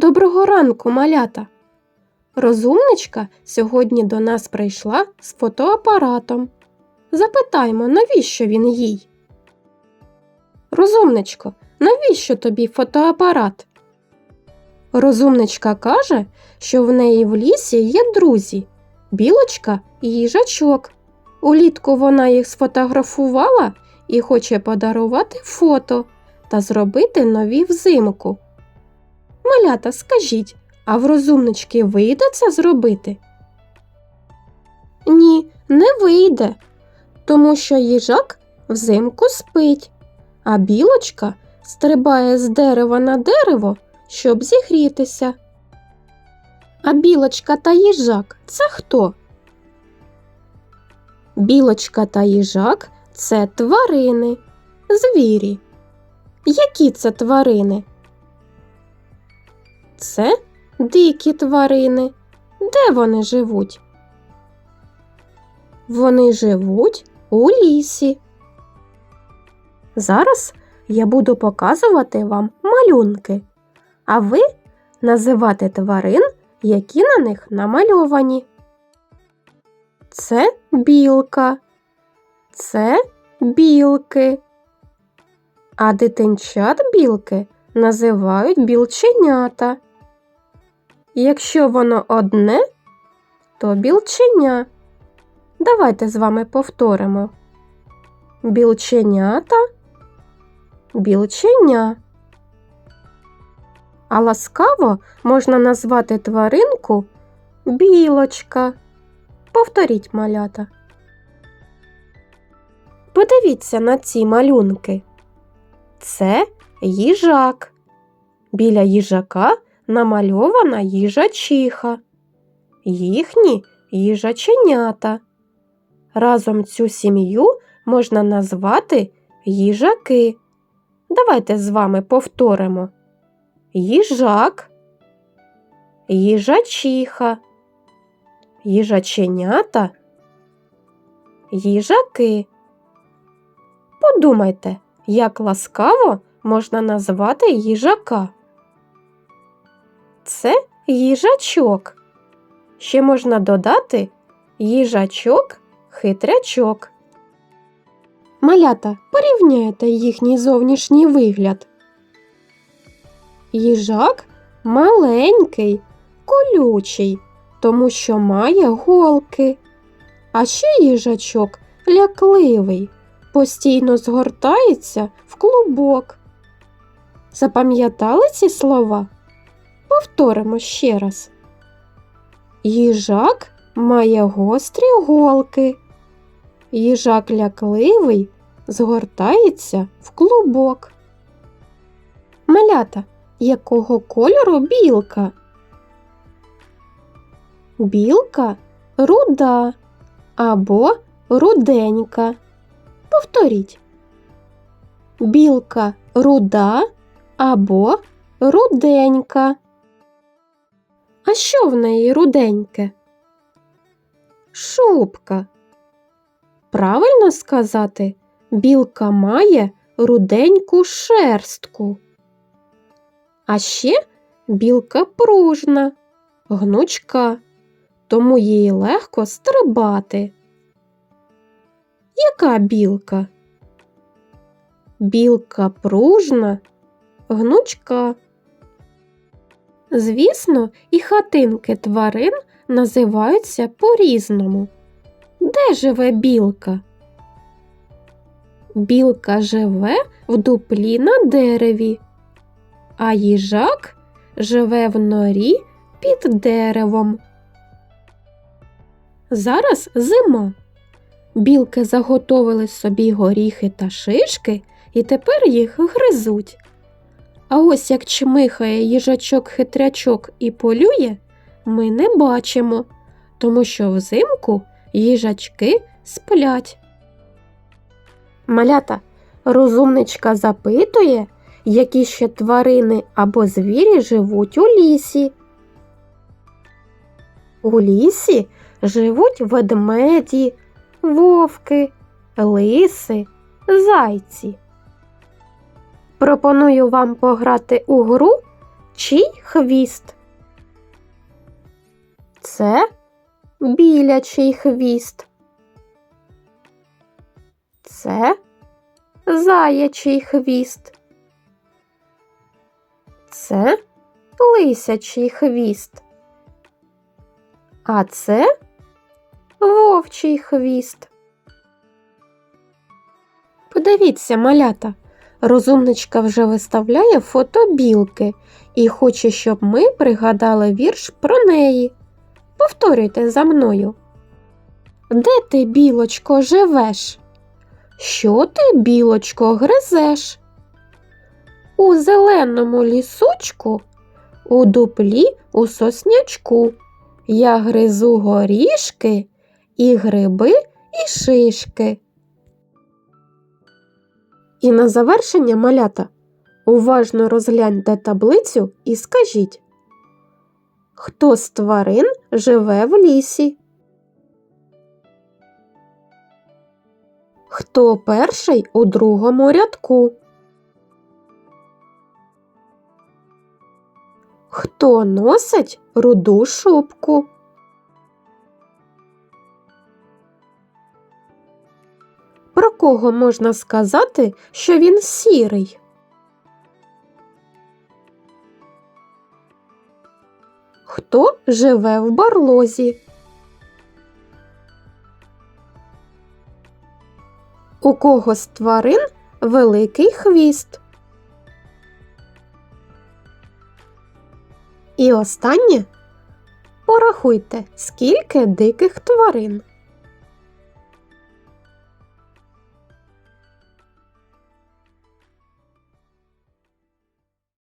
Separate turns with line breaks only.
Доброго ранку, малята! Розумничка сьогодні до нас прийшла з фотоапаратом. Запитаймо, навіщо він їй? Розумничко, навіщо тобі фотоапарат? Розумничка каже, що в неї в лісі є друзі білочка і їжачок. Улітку вона їх сфотографувала і хоче подарувати фото та зробити нові взимку. Малята, скажіть, а в розумнички вийде це зробити? Ні, не вийде, тому що їжак взимку спить, а білочка стрибає з дерева на дерево, щоб зігрітися. А білочка та їжак це хто? Білочка та їжак це тварини, звірі. Які це тварини? Це дикі тварини. Де вони живуть? Вони живуть у лісі. Зараз я буду показувати вам малюнки, а ви називати тварин, які на них намальовані. Це білка, це білки. А дитинчат білки називають білченята. Якщо воно одне, то білченя. Давайте з вами повторимо. Білченята, білченя. А ласкаво можна назвати тваринку білочка. Повторіть малята. Подивіться на ці малюнки. Це їжак. Біля їжака намальована їжачиха. Їхні їжаченята. Разом цю сім'ю можна назвати їжаки. Давайте з вами повторимо. Їжак, їжачиха, їжаченята, їжаки. Подумайте, як ласкаво можна назвати їжака. Це їжачок. Ще можна додати їжачок, хитрячок. Малята, порівняйте їхній зовнішній вигляд. Їжак маленький, колючий, тому що має голки. А ще їжачок лякливий, постійно згортається в клубок. Запам'ятали ці слова? Повторимо ще раз. Їжак має гострі голки. Їжак лякливий згортається в клубок. Малята, якого кольору білка? Білка руда або руденька. Повторіть. Білка руда або руденька. А що в неї руденьке? Шубка. Правильно сказати, білка має руденьку шерстку. А ще білка пружна, гнучка, тому їй легко стрибати. Яка білка? Білка пружна, гнучка. Звісно, і хатинки тварин називаються по-різному. Де живе білка? Білка живе в дуплі на дереві, а їжак живе в норі під деревом. Зараз зима. Білки заготовили собі горіхи та шишки і тепер їх гризуть. А ось як чмихає їжачок хитрячок і полює, ми не бачимо, тому що взимку їжачки сплять. Малята, розумничка запитує, які ще тварини або звірі живуть у лісі. У лісі живуть ведмеді, вовки, лиси, зайці. Пропоную вам пограти у гру чий хвіст? Це білячий хвіст. Це заячий хвіст. Це лисячий хвіст. А це вовчий хвіст. Подивіться, малята, розумничка вже виставляє фото білки і хоче, щоб ми пригадали вірш про неї. Повторюйте за мною. Де ти, білочко, живеш? Що ти, білочко, гризеш? У зеленому лісочку, у дуплі, у соснячку. Я гризу горішки і гриби, і шишки. І на завершення малята уважно розгляньте таблицю і скажіть, хто з тварин живе в лісі? Хто перший у другому рядку? Хто носить руду шубку? Про кого можна сказати, що він сірий? Хто живе в барлозі? У кого з тварин великий хвіст? І останнє порахуйте, скільки диких тварин.